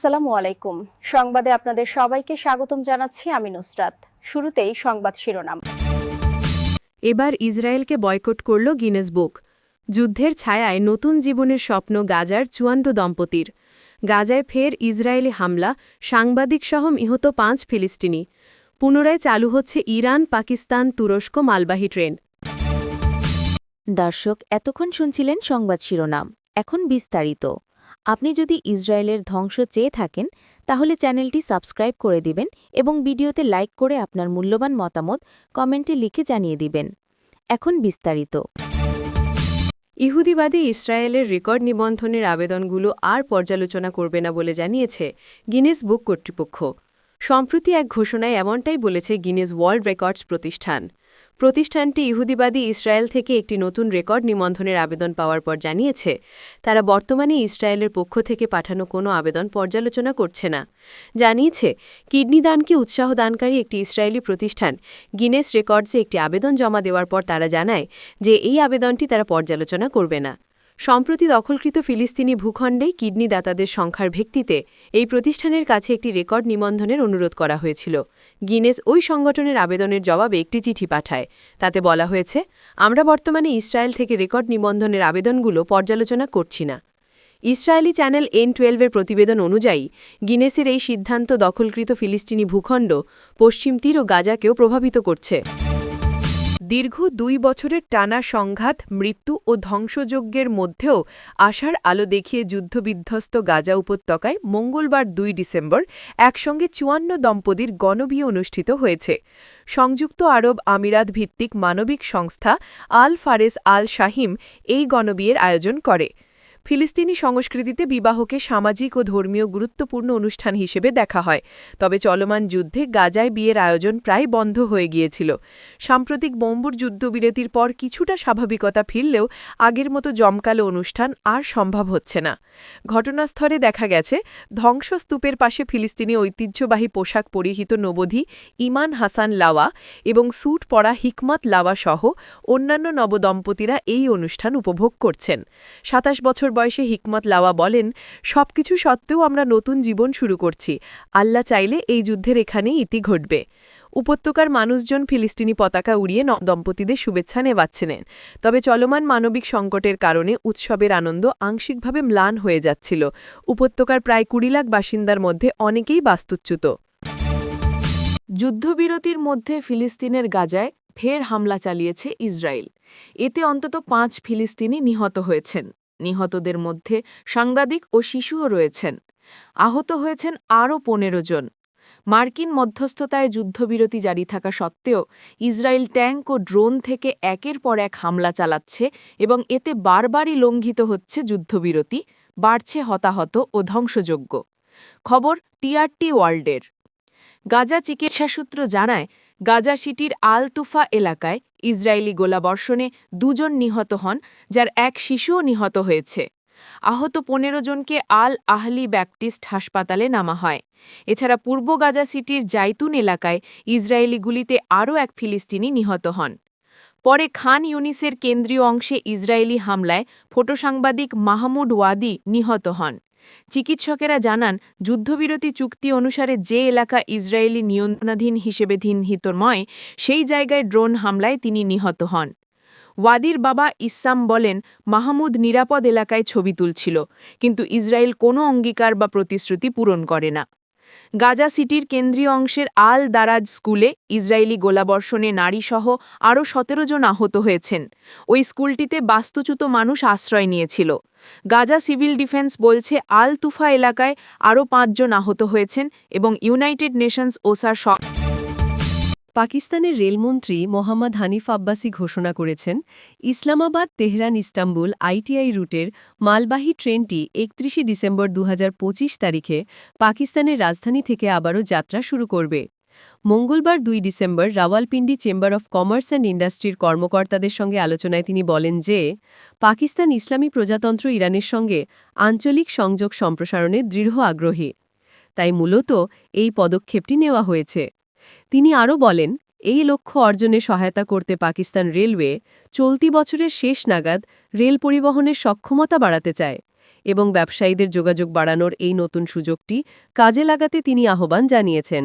আসসালামু আলাইকুম। সংবাদে আপনাদের সবাইকে স্বাগতম জানাচ্ছি আমি নুসরাত। শুরুতেই সংবাদ শিরোনাম। এবার ইসরায়েলকে বয়কট করল গিনেস বুক। যুদ্ধের ছায়ায় নতুন জীবনের স্বপ্ন গাজার চুয়ান্ন দম্পতির। গাজায় ফের ইসরায়েলি হামলা সাংবাদিকসহ নিহত পাঁচ ফিলিস্তিনি। পুনরায় চালু হচ্ছে ইরান পাকিস্তান তুরস্ক মালবাহী ট্রেন। দর্শক এতক্ষণ শুনছিলেন সংবাদ শিরোনাম। এখন বিস্তারিত। আপনি যদি ইসরায়েলের ধ্বংস চেয়ে থাকেন, তাহলে চ্যানেলটি সাবস্ক্রাইব করে দিবেন এবং ভিডিওতে লাইক করে আপনার মূল্যবান মতামত কমেন্টে লিখে জানিয়ে দিবেন। এখন বিস্তারিত। ইহুদিবাদী ইসরায়েলের রেকর্ড নিবন্ধনের আবেদনগুলো আর পর্যালোচনা করবে না বলে জানিয়েছে গিনেস বুক কর্তৃপক্ষ। সম্প্রতি এক ঘোষণায় এমনটাই বলেছে গিনেস ওয়ার্ল্ড রেকর্ডস প্রতিষ্ঠান। প্রতিষ্ঠানটি ইহুদিবাদী ইসরায়েল থেকে একটি নতুন রেকর্ড নিবন্ধনের আবেদন পাওয়ার পর জানিয়েছে, তারা বর্তমানে ইসরায়েলের পক্ষ থেকে পাঠানো কোনো আবেদন পর্যালোচনা করছে না। জানিয়েছে, কিডনি দানকে উৎসাহ দানকারী একটি ইসরায়েলি প্রতিষ্ঠান গিনেস রেকর্ডসে একটি আবেদন জমা দেওয়ার পর তারা জানায় যে এই আবেদনটি তারা পর্যালোচনা করবে না। সম্প্রতি দখলকৃত ফিলিস্তিনি ভূখণ্ডে কিডনি দাতাদের সংখ্যার ভিত্তিতে এই প্রতিষ্ঠানের কাছে একটি রেকর্ড নিবন্ধনের অনুরোধ করা হয়েছিল। গিনেস ওই সংগঠনের আবেদনের জবাবে একটি চিঠি পাঠায়। তাতে বলা হয়েছে, আমরা বর্তমানে ইসরায়েল থেকে রেকর্ড নিবন্ধনের আবেদনগুলো পর্যালোচনা করছি না। ইসরায়েলি চ্যানেল এন টুয়েলভের প্রতিবেদন অনুযায়ী, গিনেসের এই সিদ্ধান্ত দখলকৃত ফিলিস্তিনি ভূখণ্ড পশ্চিম তীর ও গাজাকেও প্রভাবিত করছে। দীর্ঘ দুই বছরের টানা সংঘাত, মৃত্যু ও ধ্বংসযজ্ঞের মধ্যেও আশার আলো দেখিয়ে যুদ্ধবিধ্বস্ত গাজা উপত্যকায় মঙ্গলবার দুই ডিসেম্বর একসঙ্গে চুয়ান্ন দম্পতির গণবিয়ে অনুষ্ঠিত হয়েছে। সংযুক্ত আরব আমিরাত ভিত্তিক মানবিক সংস্থা আল ফারেস আল শাহিম এই গণবিয়ের আয়োজন করে। ফিলিস্তিনি সংস্কৃতিতে বিবাহকে সামাজিক ও ধর্মীয় গুরুত্বপূর্ণ অনুষ্ঠান হিসেবে দেখা হয়। তবে চলমান যুদ্ধে গাজায় বিয়ের আয়োজন প্রায় বন্ধ হয়ে গিয়েছিল। সাম্প্রতিক বোম্বুর যুদ্ধবিরতির পর কিছুটা স্বাভাবিকতা ফিরলেও আগের মতো জমকালো অনুষ্ঠান আর সম্ভব হচ্ছে না। ঘটনাস্থলে দেখা গেছে, ধ্বংসস্তূপের পাশে ফিলিস্তিনি ঐতিহ্যবাহী পোশাক পরিহিত নবধি ইমান হাসান লাওয়া এবং স্যুট পরা হিকমত লাওয়া সহ অন্যান্য নবদম্পতিরা এই অনুষ্ঠান উপভোগ করছেন। সাতাশ বছর বয়সে হিকমত লাওয়া বলেন, সবকিছু সত্ত্বেও আমরা নতুন জীবন শুরু করছি। আল্লাহ চাইলে এই যুদ্ধের এখানেই ইতি ঘটবে। উপত্যকার মানুষজন ফিলিস্তিনি পতাকা উড়িয়ে দম্পতিদের শুভেচ্ছা নেওয়াচ্ছিলেন তবে চলমান মানবিক সংকটের কারণে উৎসবের আনন্দ আংশিকভাবে ম্লান হয়ে যাচ্ছিল। উপত্যকার প্রায় কুড়ি লাখ বাসিন্দার মধ্যে অনেকেই বাস্তুচ্যুত। যুদ্ধবিরতির মধ্যে ফিলিস্তিনের গাজায় ফের হামলা চালিয়েছে ইসরায়েল। এতে অন্তত পাঁচ ফিলিস্তিনি নিহত হয়েছেন। নিহতদের মধ্যে সাংবাদিক ও শিশুও রয়েছেন। আহত হয়েছেন আরও পনেরো জন। মার্কিন মধ্যস্থতায় যুদ্ধবিরতি জারি থাকা সত্ত্বেও ইসরায়েল ট্যাঙ্ক ও ড্রোন থেকে একের পর এক হামলা চালাচ্ছে এবং এতে বারবারই লঙ্ঘিত হচ্ছে যুদ্ধবিরতি, বাড়ছে হতাহত ও ধ্বংসযোগ্য খবর টিআরটি ওয়ার্ল্ডের। গাজা চিকিৎসা সূত্র জানায়, গাজা সিটির আল তুফা এলাকায় ইসরায়েলি গোলাবর্ষণে দুজন নিহত হন, যার এক শিশুও নিহত হয়েছে। আহত পনেরো জনকে আল আহলি ব্যাপটিস্ট হাসপাতালে নামা হয়। এছাড়া পূর্ব গাজা সিটির জাইতুন এলাকায় ইসরায়েলি গুলিতে আরও এক ফিলিস্তিনি নিহত হন। পরে খান ইউনিসের কেন্দ্রীয় অংশে ইসরায়েলি হামলায় ফটোসাংবাদিক মাহমুদ ওয়াদি নিহত হন। চিকিৎসকেরা জানান, যুদ্ধবিরতি চুক্তি অনুসারে যে এলাকা ইসরায়েলি নিয়ন্ত্রণাধীন হিসেবে ধিনহিতময়, সেই জায়গায় ড্রোন হামলায় তিনি নিহত হন। ওয়াদির বাবা ইসাম বলেন, মাহমুদ নিরাপদ এলাকায় ছবি তুলছিল, কিন্তু ইসরায়েল কোনো অঙ্গীকার বা প্রতিশ্রুতি পূরণ করে না। গাজা সিটির কেন্দ্রীয় অংশের আল দারাজ স্কুলে ইসরায়েলি গোলাবর্ষণে নারীসহ আরও সতেরো জন আহত হয়েছেন। ওই স্কুলটিতে বাস্তুচ্যুত মানুষ আশ্রয় নিয়েছিল। গাজা সিভিল ডিফেন্স বলছে, আল তুফা এলাকায় আরও পাঁচজন আহত হয়েছেন এবং ইউনাইটেড নেশনস ওসার স পাকিস্তানের রেলমন্ত্রী মোহাম্মদ হানিফ আব্বাসি ঘোষণা করেছেন, ইসলামাবাদ, তেহরান, ইস্তাম্বুল, আইটিআই রুটের মালবাহী ট্রেনটি একত্রিশে ডিসেম্বর দু হাজার পঁচিশ তারিখে পাকিস্তানের রাজধানী থেকে আবারও যাত্রা শুরু করবে। মঙ্গলবার দুই December Rawalpindi chamber of commerce and ইন্ডাস্ট্রির কর্মকর্তাদের সঙ্গে আলোচনায় তিনি বলেন যে, পাকিস্তান ইসলামী প্রজাতন্ত্র ইরানের সঙ্গে আঞ্চলিক সংযোগ সম্প্রসারণে দৃঢ় আগ্রহী। তাই মূলত এই পদক্ষেপটি নেওয়া হয়েছে। তিনি আরও বলেন, এই লক্ষ্য অর্জনে সহায়তা করতে পাকিস্তান রেলওয়ে চলতি বছরের শেষ নাগাদ রেল পরিবহনের সক্ষমতা বাড়াতে চায় এবং ব্যবসায়ীদের যোগাযোগ বাড়ানোর এই নতুন সুযোগটি কাজে লাগাতে তিনি আহ্বান জানিয়েছেন।